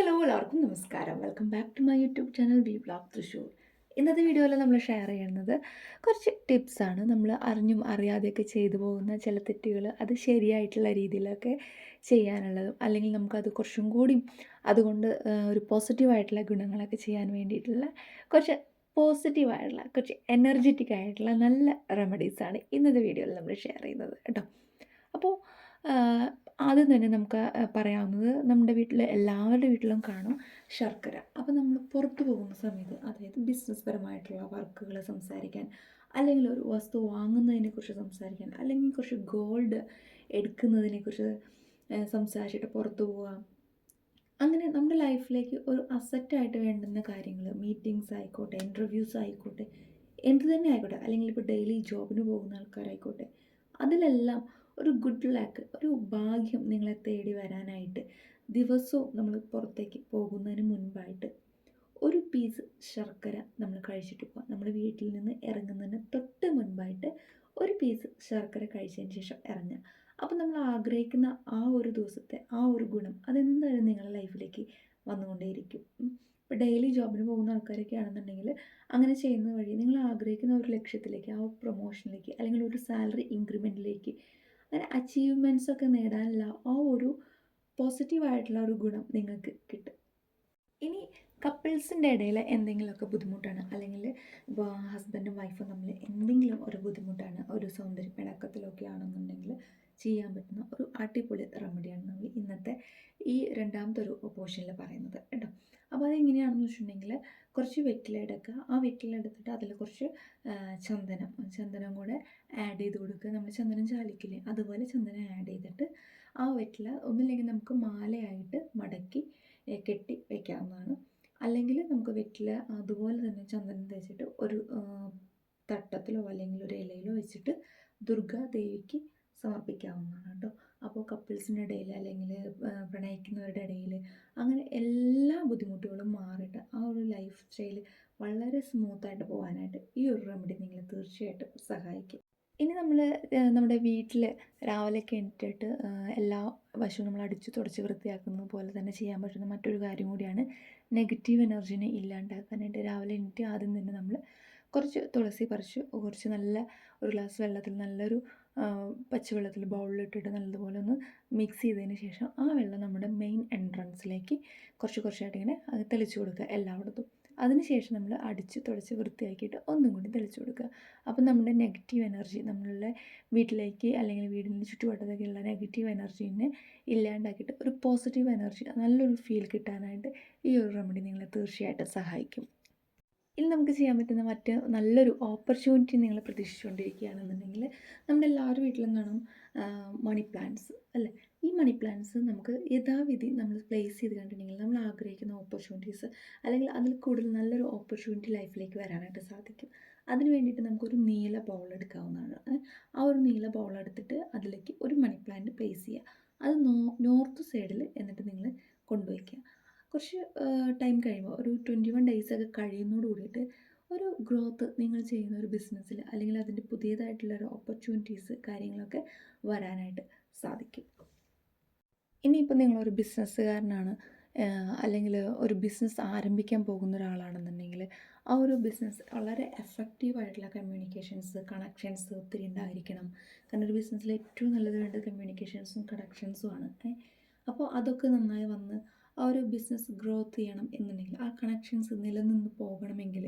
Hello എല്ലാവർക്കും നമസ്കാരം. Welcome back to my YouTube channel B blog Thrissur ഇന്നത്തെ വീഡിയോയിൽ നമ്മൾ ഷെയർ ചെയ്യുന്നത് കുറച്ച് ടിപ്സാണ് നമ്മൾ അറിഞ്ഞും അറിയാതെയൊക്കെ ചെയ്തു പോകുന്ന ചില തെറ്റുകൾ അത് ശരിയായിട്ടുള്ള രീതിയിലൊക്കെ ചെയ്യാനുള്ളതും. അല്ലെങ്കിൽ നമുക്കത് കുറച്ചും കൂടി അതുകൊണ്ട് ഒരു പോസിറ്റീവായിട്ടുള്ള ഗുണങ്ങളൊക്കെ ചെയ്യാൻ വേണ്ടിയിട്ടുള്ള കുറച്ച് പോസിറ്റീവായിട്ടുള്ള കുറച്ച് എനർജറ്റിക് ആയിട്ടുള്ള നല്ല റെമഡീസാണ് ഇന്നത്തെ വീഡിയോയിൽ നമ്മൾ ഷെയർ ചെയ്യുന്നത് കേട്ടോ. അപ്പോൾ ആദ്യം തന്നെ നമുക്ക് പറയാവുന്നത് നമ്മുടെ വീട്ടിൽ എല്ലാവരുടെ വീട്ടിലും കാണും ശർക്കര. അപ്പോൾ നമ്മൾ പുറത്തു പോകുന്ന സമയത്ത് അതായത് ബിസിനസ് പരമായിട്ടുള്ള വർക്കുകൾ സംസാരിക്കാൻ അല്ലെങ്കിൽ ഒരു വസ്തു വാങ്ങുന്നതിനെക്കുറിച്ച് സംസാരിക്കാൻ അല്ലെങ്കിൽ കുറച്ച് ഗോൾഡ് എടുക്കുന്നതിനെക്കുറിച്ച് സംസാരിച്ചിട്ട് പുറത്ത് പോകാം അങ്ങനെ നമ്മുടെ ലൈഫിലേക്ക് ഒരു അസറ്റായിട്ട് വേണ്ടുന്ന കാര്യങ്ങൾ മീറ്റിങ്സ് ആയിക്കോട്ടെ ഇന്റർവ്യൂസ് ആയിക്കോട്ടെ എന്ത് തന്നെ ആയിക്കോട്ടെ അല്ലെങ്കിൽ ഇപ്പോൾ ഡെയിലി ജോബിന് പോകുന്ന ആൾക്കാരായിക്കോട്ടെ അതിലെല്ലാം ഒരു ഗുഡ് ലാക്ക് ഒരു ഭാഗ്യം നിങ്ങളെ തേടി വരാനായിട്ട് ദിവസവും നമ്മൾ പുറത്തേക്ക് പോകുന്നതിന് മുൻപായിട്ട് ഒരു പീസ് ശർക്കര നമ്മൾ കഴിച്ചിട്ട് പോകാം നമ്മൾ വീട്ടിൽ നിന്ന് ഇറങ്ങുന്നതിന് തൊട്ട് മുൻപായിട്ട് ഒരു പീസ് ശർക്കര കഴിച്ചതിന് ശേഷം ഇറങ്ങുക. അപ്പോൾ നമ്മൾ ആഗ്രഹിക്കുന്ന ആ ഒരു ദിവസത്തെ ആ ഒരു ഗുണം അതെന്തായാലും നിങ്ങളുടെ ലൈഫിലേക്ക് വന്നുകൊണ്ടേയിരിക്കും. ഇപ്പോൾ ഡെയിലി ജോബിന് പോകുന്ന ആൾക്കാരൊക്കെ ആണെന്നുണ്ടെങ്കിൽ അങ്ങനെ ചെയ്യുന്ന വഴി നിങ്ങൾ ആഗ്രഹിക്കുന്ന ഒരു ലക്ഷ്യത്തിലേക്ക് ആ പ്രൊമോഷനിലേക്ക് അല്ലെങ്കിൽ ഒരു സാലറി ഇൻക്രിമെന്റിലേക്ക് അങ്ങനെ അച്ചീവ്മെന്റ്സ് ഒക്കെ നേടാനുള്ള ആ ഒരു പോസിറ്റീവായിട്ടുള്ള ഒരു ഗുണം നിങ്ങൾക്ക് കിട്ടും. ഇനി കപ്പിൾസിന്റെ ഇടയിൽ എന്തെങ്കിലുമൊക്കെ ബുദ്ധിമുട്ടാണ് അല്ലെങ്കിൽ ഇപ്പോൾ ഹസ്ബൻഡും വൈഫും തമ്മിൽ എന്തെങ്കിലും ഒരു ബുദ്ധിമുട്ടാണ് ഒരു സൗന്ദര്യ പിണക്കത്തിലൊക്കെ ആണെന്നുണ്ടെങ്കിൽ ചെയ്യാൻ പറ്റുന്ന ഒരു അടിപൊളി റെമഡിയാണ് നമ്മൾ ഇന്നത്തെ ഈ രണ്ടാമത്തെ ഒരു പോർഷനിൽ പറയുന്നത് കേട്ടോ. അപ്പോൾ അതെങ്ങനെയാണെന്ന് വെച്ചിട്ടുണ്ടെങ്കിൽ കുറച്ച് വെറ്റില എടുക്കുക. ആ വെറ്റില എടുത്തിട്ട് അതിൽ കുറച്ച് ചന്ദനം ചന്ദനം കൂടെ ആഡ് ചെയ്ത് കൊടുക്കുക. നമ്മൾ ചന്ദനം ചാലിക്കില്ലേ? അതുപോലെ ചന്ദനം ആഡ് ചെയ്തിട്ട് ആ വെറ്റില ഒന്നില്ലെങ്കിൽ നമുക്ക് മാലയായിട്ട് മടക്കി കെട്ടി വയ്ക്കാവുന്നതാണ് അല്ലെങ്കിൽ നമുക്ക് വെറ്റില അതുപോലെ തന്നെ ചന്ദനം തേച്ചിട്ട് ഒരു തട്ടത്തിലോ അല്ലെങ്കിൽ ഒരു ഇലയിലോ വെച്ചിട്ട് ദുർഗാദേവിക്ക് സമർപ്പിക്കാവുന്നതാണ് കേട്ടോ. അപ്പോൾ കപ്പിൾസിന്റെ ഇടയിൽ അല്ലെങ്കിൽ പ്രണയിക്കുന്നവരുടെ ഇടയിൽ അങ്ങനെ എല്ലാ ബുദ്ധിമുട്ടുകളും മാറിയിട്ട് ആ ഒരു ലൈഫ് സ്റ്റൈൽ വളരെ സ്മൂത്തായിട്ട് പോകാനായിട്ട് ഈ ഒരു റെമഡി നിങ്ങളെ തീർച്ചയായിട്ടും സഹായിക്കും. ഇനി നമ്മൾ നമ്മുടെ വീട്ടിൽ രാവിലെ എണീറ്റിട്ട് എല്ലാ വശവും നമ്മൾ അടിച്ചു തുടച്ച് വൃത്തിയാക്കുന്നത് പോലെ തന്നെ ചെയ്യാൻ പറ്റുന്ന മറ്റൊരു കാര്യം കൂടിയാണ് നെഗറ്റീവ് എനർജിനെ ഇല്ലാണ്ടാക്കാനായിട്ട് രാവിലെ എണീറ്റ് ആദ്യം തന്നെ നമ്മൾ കുറച്ച് തുളസി പറിച്ച് കുറച്ച് നല്ല ഒരു ഗ്ലാസ് വെള്ളത്തിൽ നല്ലൊരു പച്ചവെള്ളത്തിൽ ബൗളിലിട്ടിട്ട് നല്ലതുപോലെ ഒന്ന് മിക്സ് ചെയ്തതിന് ശേഷം ആ വെള്ളം നമ്മുടെ മെയിൻ എൻട്രൻസിലേക്ക് കുറച്ച് കുറച്ചായിട്ട് ഇങ്ങനെ അത് തെളിച്ച് കൊടുക്കുക എല്ലായിടത്തും. അതിനുശേഷം നമ്മൾ അടിച്ച് തുടച്ച് വൃത്തിയാക്കിയിട്ട് ഒന്നും കൂടി തെളിച്ച് കൊടുക്കുക. അപ്പം നമ്മുടെ നെഗറ്റീവ് എനർജി നമ്മളുടെ വീട്ടിലേക്ക് അല്ലെങ്കിൽ വീടിന്റെ ചുറ്റുവട്ടത്തേക്കുള്ള നെഗറ്റീവ് എനർജീനെ ഇല്ലാണ്ടാക്കിയിട്ട് ഒരു പോസിറ്റീവ് എനർജി നല്ലൊരു ഫീൽ കിട്ടാനായിട്ട് ഈ ഒരു റെമഡി നിങ്ങളെ തീർച്ചയായിട്ടും സഹായിക്കും. ഇനി നമുക്ക് ചെയ്യാൻ പറ്റുന്ന മറ്റ് നല്ലൊരു ഓപ്പർച്യൂണിറ്റി നിങ്ങൾ പ്രതീക്ഷിച്ചുകൊണ്ടിരിക്കുകയാണെന്നുണ്ടെങ്കിൽ നമ്മുടെ എല്ലാവരുടെ വീട്ടിലും കാണും മണി പ്ലാന്റ്സ് അല്ലേ? ഈ മണി പ്ലാന്റ്സ് നമുക്ക് യഥാവിധി നമ്മൾ പ്ലേസ് ചെയ്ത് കണ്ടിട്ടുണ്ടെങ്കിൽ നമ്മൾ ആഗ്രഹിക്കുന്ന ഓപ്പർച്യൂണിറ്റീസ് അല്ലെങ്കിൽ അതിൽ കൂടുതൽ നല്ലൊരു ഓപ്പർച്യൂണിറ്റി ലൈഫിലേക്ക് വരാനായിട്ട് സാധിക്കും. അതിന് വേണ്ടിയിട്ട് നമുക്കൊരു നീല ബൗൾ എടുക്കാവുന്നതാണ്. ആ ഒരു നീല ബൗൾ എടുത്തിട്ട് അതിലേക്ക് ഒരു മണി പ്ലാന്റ് പ്ലേസ് ചെയ്യുക. അത് നോർത്ത് സൈഡിൽ എന്നിട്ട് നിങ്ങൾ കൊണ്ടുവയ്ക്കുക. കുറച്ച് ടൈം കഴിയുമ്പോൾ ഒരു ട്വന്റി വൺ ഡേയ്സ് ഒക്കെ കഴിയുന്നതോട് കൂടിയിട്ട് ഒരു ഗ്രോത്ത് നിങ്ങൾ ചെയ്യുന്ന ഒരു ബിസിനസ്സിൽ അല്ലെങ്കിൽ അതിന്റെ പുതിയതായിട്ടുള്ള ഒരു ഓപ്പർച്യൂണിറ്റീസ് കാര്യങ്ങളൊക്കെ വരാനായിട്ട് സാധിക്കും. ഇനിയിപ്പോൾ നിങ്ങളൊരു ബിസിനസ്സുകാരനാണ് അല്ലെങ്കിൽ ഒരു ബിസിനസ് ആരംഭിക്കാൻ പോകുന്ന ഒരാളാണെന്നുണ്ടെങ്കിൽ ആ ഒരു ബിസിനസ് വളരെ എഫക്റ്റീവായിട്ടുള്ള കമ്മ്യൂണിക്കേഷൻസ് കണക്ഷൻസ് ഒത്തിരി ഉണ്ടായിരിക്കണം. കാരണം ഒരു ബിസിനസ്സിൽ ഏറ്റവും നല്ലത് വേണ്ടത് കമ്മ്യൂണിക്കേഷൻസും കണക്ഷൻസും ആണ്. അപ്പോൾ അതൊക്കെ നന്നായി വന്ന് ആ ഒരു ബിസിനസ് ഗ്രോത്ത് ചെയ്യണം എന്നുണ്ടെങ്കിൽ ആ കണക്ഷൻസ് നിലനിന്ന് പോകണമെങ്കിൽ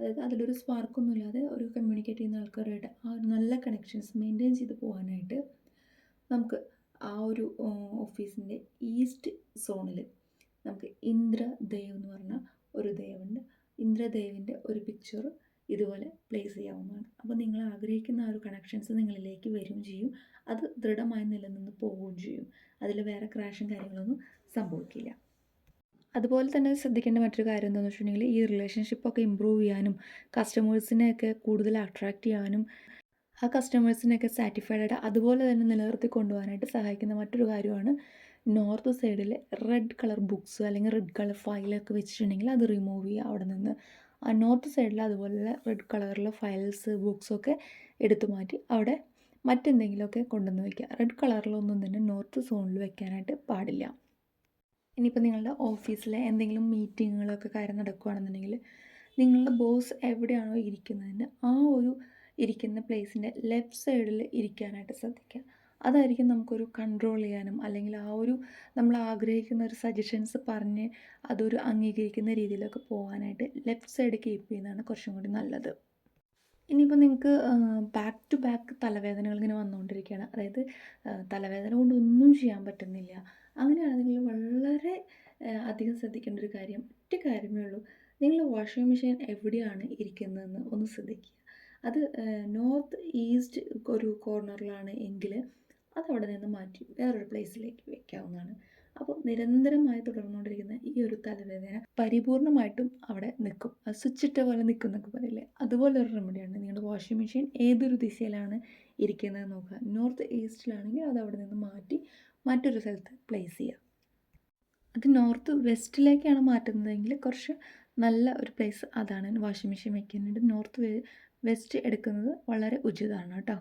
അതായത് അതിലൊരു സ്പാർക്കൊന്നുമില്ലാതെ ഒരു കമ്മ്യൂണിക്കേറ്റ് ചെയ്യുന്ന ആൾക്കാരുമായിട്ട് ആ ഒരു നല്ല കണക്ഷൻസ് മെയിന്റെയിൻ ചെയ്ത് പോകാനായിട്ട് നമുക്ക് ആ ഒരു ഓഫീസിന്റെ ഈസ്റ്റ് സോണിൽ നമുക്ക് ഇന്ദ്രദേവ് എന്ന് പറഞ്ഞ ഒരു ദേവുണ്ട്. ഇന്ദ്രദേവിന്റെ ഒരു പിക്ചർ ഇതുപോലെ പ്ലേസ് ചെയ്യാവുന്നതാണ്. അപ്പോൾ നിങ്ങൾ ആഗ്രഹിക്കുന്ന ആ ഒരു കണക്ഷൻസ് നിങ്ങളിലേക്ക് വരും ചെയ്യും. അത് ദൃഢമായി നിലനിന്ന് പോവുകയും ചെയ്യും. അതിൽ വേറെ ക്രാഷും കാര്യങ്ങളൊന്നും സംഭവിക്കില്ല. അതുപോലെ തന്നെ ശ്രദ്ധിക്കേണ്ട മറ്റൊരു കാര്യം എന്താണെന്ന് വെച്ചിട്ടുണ്ടെങ്കിൽ ഈ റിലേഷൻഷിപ്പൊക്കെ ഇമ്പ്രൂവ് ചെയ്യാനും കസ്റ്റമേഴ്സിനെയൊക്കെ കൂടുതൽ അട്രാക്റ്റ് ചെയ്യാനും ആ കസ്റ്റമേഴ്സിനെയൊക്കെ സാറ്റിസ്ഫൈഡ് ആയിട്ട് അതുപോലെ തന്നെ നിലനിർത്തി കൊണ്ടുപോകാനായിട്ട് സഹായിക്കുന്ന മറ്റൊരു കാര്യമാണ് നോർത്ത് സൈഡിൽ റെഡ് കളർ ബുക്സ് അല്ലെങ്കിൽ റെഡ് കളർ ഫയലൊക്കെ വെച്ചിട്ടുണ്ടെങ്കിൽ അത് റിമൂവ് ചെയ്യുക അവിടെ നിന്ന്. ആ നോർത്ത് സൈഡിൽ അതുപോലെ റെഡ് കളറിലെ ഫയൽസ് ബുക്സൊക്കെ എടുത്തു മാറ്റി അവിടെ മറ്റെന്തെങ്കിലുമൊക്കെ കൊണ്ടുവന്ന് വയ്ക്കുക റെഡ് കളറിലൊന്നും തന്നെ നോർത്ത് സോണിൽ വെക്കാനായിട്ട് പാടില്ല. ഇനിയിപ്പോൾ നിങ്ങളുടെ ഓഫീസിലെ എന്തെങ്കിലും മീറ്റിങ്ങുകളൊക്കെ കാര്യം നടക്കുകയാണെന്നുണ്ടെങ്കിൽ നിങ്ങളുടെ ബോസ് എവിടെയാണോ ഇരിക്കുന്നതിന് ആ ഒരു ഇരിക്കുന്ന പ്ലേസിന്റെ ലെഫ്റ്റ് സൈഡിൽ ഇരിക്കാനായിട്ട് ശ്രദ്ധിക്കുക. അതായിരിക്കും നമുക്കൊരു കൺട്രോൾ ചെയ്യാനും അല്ലെങ്കിൽ ആ ഒരു നമ്മൾ ആഗ്രഹിക്കുന്ന ഒരു സജഷൻസ് പറഞ്ഞ് അതൊരു അംഗീകരിക്കുന്ന രീതിയിലൊക്കെ പോകാനായിട്ട് ലെഫ്റ്റ് സൈഡ് കീപ്പ് ചെയ്യുന്നതാണ് കുറച്ചും കൂടി നല്ലത്. ഇനിയിപ്പോൾ നിങ്ങൾക്ക് ബാക്ക് ടു ബാക്ക് തലവേദനകൾ ഇങ്ങനെ വന്നുകൊണ്ടിരിക്കുകയാണ്. അതായത് തലവേദന കൊണ്ട് ഒന്നും ചെയ്യാൻ പറ്റുന്നില്ല. അങ്ങനെയാണെങ്കിൽ വളരെ അധികം ശ്രദ്ധിക്കേണ്ട ഒരു കാര്യം. ഒറ്റ കാര്യമേ ഉള്ളൂ. നിങ്ങൾ വാഷിംഗ് മെഷീൻ എവിടെയാണ് ഇരിക്കുന്നതെന്ന് ഒന്ന് ശ്രദ്ധിക്കുക. അത് നോർത്ത് ഈസ്റ്റ് ഒരു കോർണറിലാണ് എങ്കിൽ അതവിടെ നിന്ന് മാറ്റി വേറൊരു പ്ലേസിലേക്ക് വെക്കാവുന്നതാണ്. അപ്പോൾ നിരന്തരമായി തുടർന്നുകൊണ്ടിരിക്കുന്ന ഈ ഒരു തലവേദന പരിപൂർണമായിട്ടും അവിടെ നിൽക്കും. അത് സ്വിച്ചിട്ട പോലെ നിൽക്കും എന്നൊക്കെ പറയില്ലേ? അതുപോലെ ഒരു റെമഡിയാണ് നിങ്ങളുടെ വാഷിംഗ് മെഷീൻ ഏതൊരു ദിശയിലാണ് ഇരിക്കുന്നത് നോക്കുക. നോർത്ത് ഈസ്റ്റിലാണെങ്കിൽ അത് അവിടെ നിന്ന് മാറ്റി മറ്റൊരു സ്ഥലത്ത് പ്ലേസ് ചെയ്യുക അത് നോർത്ത് വെസ്റ്റിലേക്കാണ് മാറ്റുന്നതെങ്കിൽ കുറച്ച് നല്ല ഒരു പ്ലേസ് അതാണ് വാഷിംഗ് മെഷീൻ വയ്ക്കുന്നുണ്ട് നോർത്ത് വെസ്റ്റ് എടുക്കുന്നത് വളരെ ഉചിതമാണ് കേട്ടോ.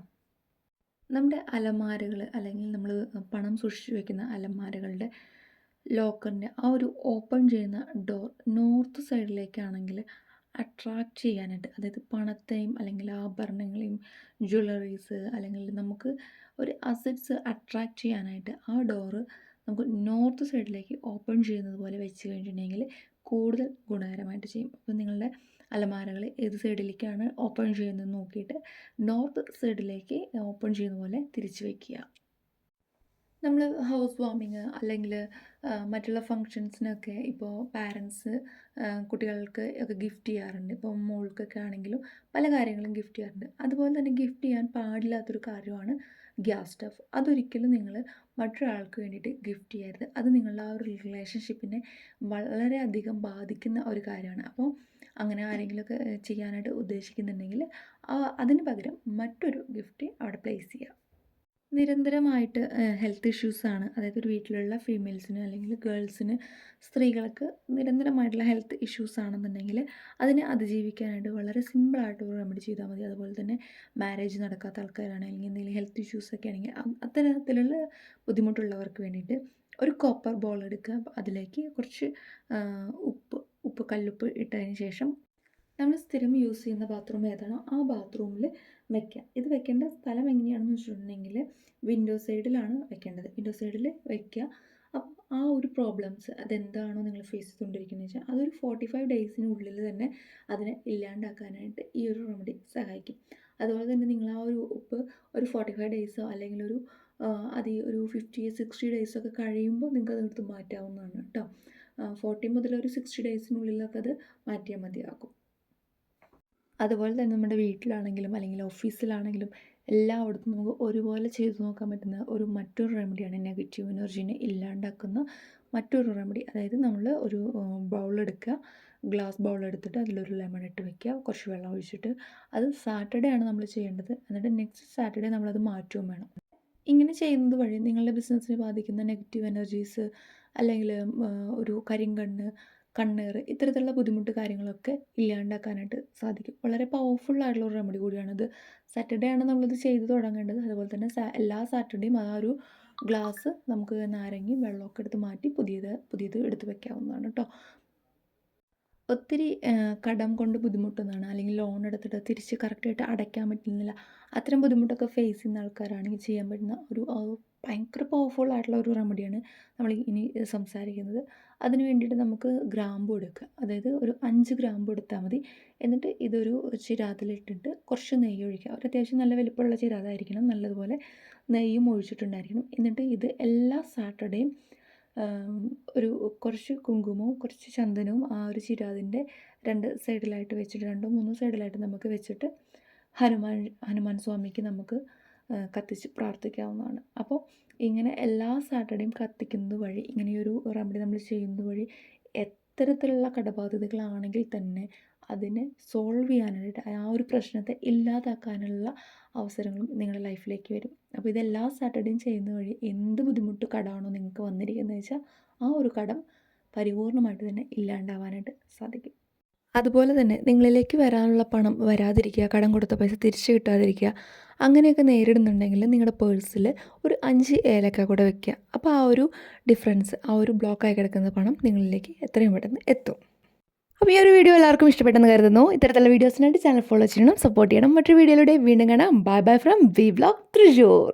നമ്മുടെ അലമാരകൾ അല്ലെങ്കിൽ നമ്മൾ പണം സൂക്ഷിച്ച് വെക്കുന്ന അലമാരകളുടെ ലോക്കറിന്റെ ആ ഒരു ഓപ്പൺ ചെയ്യുന്ന ഡോർ നോർത്ത് സൈഡിലേക്കാണെങ്കിൽ അട്രാക്റ്റ് ചെയ്യാനായിട്ട് അതായത് പണത്തെയും അല്ലെങ്കിൽ ആഭരണങ്ങളെയും ജ്വല്ലറീസ് അല്ലെങ്കിൽ നമുക്ക് ഒരു അസറ്റ്സ് അട്രാക്റ്റ് ചെയ്യാനായിട്ട് ആ ഡോറ് നമുക്ക് നോർത്ത് സൈഡിലേക്ക് ഓപ്പൺ ചെയ്യുന്നത് പോലെ വെച്ച് കഴിഞ്ഞിട്ടുണ്ടെങ്കിൽ കൂടുതൽ ഗുണകരമായിട്ട് ചെയ്യും. അപ്പോൾ നിങ്ങളുടെ അലമാരകൾ ഏത് സൈഡിലേക്കാണ് ഓപ്പൺ ചെയ്യുന്നത് നോക്കിയിട്ട് നോർത്ത് സൈഡിലേക്ക് ഓപ്പൺ ചെയ്യുന്ന പോലെ തിരിച്ച് വയ്ക്കുക നമ്മൾ ഹൗസ് വാമിങ് അല്ലെങ്കിൽ മറ്റുള്ള ഫങ്ഷൻസിനൊക്കെ ഇപ്പോൾ പാരൻസ് കുട്ടികൾക്ക് ഒക്കെ ഗിഫ്റ്റ് ചെയ്യാറുണ്ട്. ഇപ്പോൾ മോൾക്കൊക്കെ ആണെങ്കിലും പല കാര്യങ്ങളും ഗിഫ്റ്റ് ചെയ്യാറുണ്ട്. അതുപോലെ തന്നെ ഗിഫ്റ്റ് ചെയ്യാൻ പാടില്ലാത്തൊരു കാര്യമാണ് ഗ്യാസ് സ്റ്റഫ്. അതൊരിക്കലും നിങ്ങൾ മറ്റൊരാൾക്ക് വേണ്ടിയിട്ട് ഗിഫ്റ്റ് ചെയ്യരുത്. അത് നിങ്ങളുടെ ആ ഒരു റിലേഷൻഷിപ്പിനെ വളരെയധികം ബാധിക്കുന്ന ഒരു കാര്യമാണ്. അപ്പോൾ അങ്ങനെ ആരെങ്കിലുമൊക്കെ ചെയ്യാനായിട്ട് ഉദ്ദേശിക്കുന്നുണ്ടെങ്കിൽ അതിന് പകരം മറ്റൊരു ഗിഫ്റ്റ് അവിടെ പ്ലേസ് ചെയ്യുക നിരന്തരമായിട്ട് ഹെൽത്ത് ഇഷ്യൂസാണ് അതായത് ഒരു വീട്ടിലുള്ള ഫീമെയിൽസിന് അല്ലെങ്കിൽ ഗേൾസിന് സ്ത്രീകൾക്ക് നിരന്തരമായിട്ടുള്ള ഹെൽത്ത് ഇഷ്യൂസ് ആണെന്നുണ്ടെങ്കിൽ അതിനെ അതിജീവിക്കാനായിട്ട് വളരെ സിമ്പിളായിട്ട് ഒരു റെമഡി ചെയ്താൽ മതി. അതുപോലെ തന്നെ മാരേജ് നടക്കാത്ത ആൾക്കാരാണ് അല്ലെങ്കിൽ എന്തെങ്കിലും ഹെൽത്ത് ഇഷ്യൂസ് ഒക്കെ ആണെങ്കിൽ അത്തരത്തിലുള്ള ബുദ്ധിമുട്ടുള്ളവർക്ക് വേണ്ടിയിട്ട് ഒരു കോപ്പർ ബോൾ എടുക്കുക. അതിലേക്ക് കുറച്ച് ഉപ്പ് ഉപ്പ് കല്ലുപ്പ് ഇട്ടതിന് ശേഷം നമ്മൾ സ്ഥിരം യൂസ് ചെയ്യുന്ന ബാത്റൂം ഏതാണോ ആ ബാത്റൂമിൽ വെക്കുക ഇത് വെക്കേണ്ട സ്ഥലം എങ്ങനെയാണെന്ന് വെച്ചിട്ടുണ്ടെങ്കിൽ വിൻഡോ സൈഡിലാണ് വെക്കേണ്ടത്. വിൻഡോ സൈഡിൽ വെക്കുക. അപ്പോൾ ആ ഒരു പ്രോബ്ലംസ് അതെന്താണോ നിങ്ങൾ ഫേസ് ചെയ്തുകൊണ്ടിരിക്കുന്നത് വെച്ചാൽ അതൊരു ഫോർട്ടി ഫൈവ് ഡേയ്സിനുള്ളിൽ തന്നെ അതിനെ ഇല്ലാണ്ടാക്കാനായിട്ട് ഈ ഒരു റെമഡി സഹായിക്കും. അതുപോലെ തന്നെ നിങ്ങൾ ആ ഒരു ഉപ്പ് ഒരു ഫോർട്ടി ഫൈവ് ഡേയ്സോ അല്ലെങ്കിൽ ഒരു അത് ഒരു ഫിഫ്റ്റി സിക്സ്റ്റി ഡേയ്സൊക്കെ കഴിയുമ്പോൾ നിങ്ങൾക്ക് അതെടുത്ത് മാറ്റാവുന്നതാണ് കേട്ടോ. ഫോർട്ടി മുതൽ ഒരു സിക്സ്റ്റി ഡേയ്സിനുള്ളിലൊക്കെ അത് മാറ്റിയാൽ മതിയാകും. അതുപോലെ തന്നെ നമ്മുടെ വീട്ടിലാണെങ്കിലും അല്ലെങ്കിൽ ഓഫീസിലാണെങ്കിലും എല്ലായിടത്തും നമുക്ക് ഒരുപോലെ ചെയ്തു നോക്കാൻ പറ്റുന്ന ഒരു മറ്റൊരു റെമഡിയാണ് നെഗറ്റീവ് എനർജീനെ ഇല്ലാണ്ടാക്കുന്ന മറ്റൊരു റെമഡി അതായത് നമ്മൾ ഒരു ബൗൾ എടുക്കുക. ഗ്ലാസ് ബൗൾ എടുത്തിട്ട് അതിലൊരു ലെമൺ ഇട്ട് വെക്കുക. കുറച്ച് വെള്ളം ഒഴിച്ചിട്ട്. അത് സാറ്റർഡേ ആണ് നമ്മൾ ചെയ്യേണ്ടത്. എന്നിട്ട് നെക്സ്റ്റ് സാറ്റർഡേ നമ്മളത് മാറ്റുകയും വേണം. ഇങ്ങനെ ചെയ്യുന്നത് വഴി നിങ്ങളുടെ ബിസിനസ്സിനെ ബാധിക്കുന്ന നെഗറ്റീവ് എനർജീസ് അല്ലെങ്കിൽ ഒരു കരിങ്കണ്ണ് കണ്ണേറ് ഇത്തരത്തിലുള്ള ബുദ്ധിമുട്ട് കാര്യങ്ങളൊക്കെ ഇല്ലാണ്ടാക്കാനായിട്ട് സാധിക്കും. വളരെ പവർഫുൾ ആയിട്ടുള്ള ഒരു റെമഡി കൂടിയാണിത് സാറ്റർഡേ ആണ് നമ്മളിത് ചെയ്ത് തുടങ്ങേണ്ടത്. അതുപോലെ തന്നെ എല്ലാ സാറ്റർഡേയും ആ ഒരു ഗ്ലാസ് നമുക്ക് നാരങ്ങയും വെള്ളമൊക്കെ എടുത്ത് മാറ്റി പുതിയത് പുതിയത് എടുത്ത് വെക്കാവുന്നതാണ് കേട്ടോ ഒത്തിരി കടം കൊണ്ട് ബുദ്ധിമുട്ടുന്നതാണ്. അല്ലെങ്കിൽ ലോൺ എടുത്തിട്ട് തിരിച്ച് കറക്റ്റായിട്ട് അടയ്ക്കാൻ പറ്റുന്നില്ല. അത്തരം ബുദ്ധിമുട്ടൊക്കെ ഫേസ് ചെയ്യുന്ന ആൾക്കാരാണെങ്കിൽ ചെയ്യാൻ പറ്റുന്ന ഒരു ഭയങ്കര പവർഫുൾ ആയിട്ടുള്ള ഒരു റെമഡിയാണ് നമ്മൾ ഇനി സംസാരിക്കുന്നത്. അതിന് വേണ്ടിയിട്ട് നമുക്ക് ഗ്രാമ്പു എടുക്കുക. അതായത് ഒരു അഞ്ച് ഗ്രാമ്പു എടുത്താൽ മതി. എന്നിട്ട് ഇതൊരു ചിരാതിലിട്ടിട്ട് കുറച്ച് നെയ്യ് ഒഴിക്കുക. ഒരു അത്യാവശ്യം നല്ല വലിപ്പമുള്ള ചിരാതായിരിക്കണം. നല്ലതുപോലെ നെയ്യും ഒഴിച്ചിട്ടുണ്ടായിരിക്കണം. എന്നിട്ട് ഇത് എല്ലാ സാറ്റർഡേയും ഒരു കുറച്ച് കുങ്കുമവും കുറച്ച് ചന്ദനവും ആ ഒരു ചിരാതിന്റെ രണ്ട് സൈഡിലായിട്ട് വെച്ചിട്ട് രണ്ടോ മൂന്നോ സൈഡിലായിട്ട് നമുക്ക് വെച്ചിട്ട് ഹനുമാൻ ഹനുമാൻ സ്വാമിക്ക് നമുക്ക് കത്തിച്ച് പ്രാർത്ഥിക്കാവുന്നതാണ്. അപ്പോൾ ഇങ്ങനെ എല്ലാ സാറ്റർഡേയും കത്തിക്കുന്നത് വഴി ഇങ്ങനെയൊരു റെമഡി നമ്മൾ ചെയ്യുന്നത് വഴി എത്തരത്തിലുള്ള കടബാധ്യതകളാണെങ്കിൽ തന്നെ അതിനെ സോൾവ് ചെയ്യാനായിട്ട് ആ ഒരു പ്രശ്നത്തെ ഇല്ലാതാക്കാനുള്ള അവസരങ്ങളും നിങ്ങളുടെ ലൈഫിലേക്ക് വരും. അപ്പോൾ ഇതെല്ലാ സാറ്റർഡേയും ചെയ്യുന്ന വഴി എന്ത് ബുദ്ധിമുട്ട് കടമാണോ നിങ്ങൾക്ക് വന്നിരിക്കുന്നത് വെച്ചാൽ ആ ഒരു കടം പരിപൂർണമായിട്ട് തന്നെ ഇല്ലാണ്ടാവാനായിട്ട് സാധിക്കും. അതുപോലെ തന്നെ നിങ്ങളിലേക്ക് വരാനുള്ള പണം വരാതിരിക്കുക കടം കൊടുത്ത പൈസ തിരിച്ചു കിട്ടാതിരിക്കുക അങ്ങനെയൊക്കെ നേരിടുന്നുണ്ടെങ്കിൽ നിങ്ങളുടെ പേഴ്സിൽ ഒരു അഞ്ച് ഏലക്ക കൂടെ വെക്കുക. അപ്പോൾ ആ ഒരു ഡിഫറൻസ് ആ ഒരു ബ്ലോക്കായി കിടക്കുന്ന പണം നിങ്ങളിലേക്ക് എത്രയും പെട്ടെന്ന് എത്തും. അപ്പോൾ ഈ ഒരു വീഡിയോ എല്ലാവർക്കും ഇഷ്ടപ്പെട്ടെന്ന് കരുതുന്നു. ഇത്തരത്തിലുള്ള വീഡിയോസിനായിട്ട് ചാനൽ ഫോളോ ചെയ്യണം സപ്പോർട്ട് ചെയ്യണം. മറ്റൊരു വീഡിയോയിലൂടെ വീണ്ടും കാണാം. Bye bye from V blog Thrissur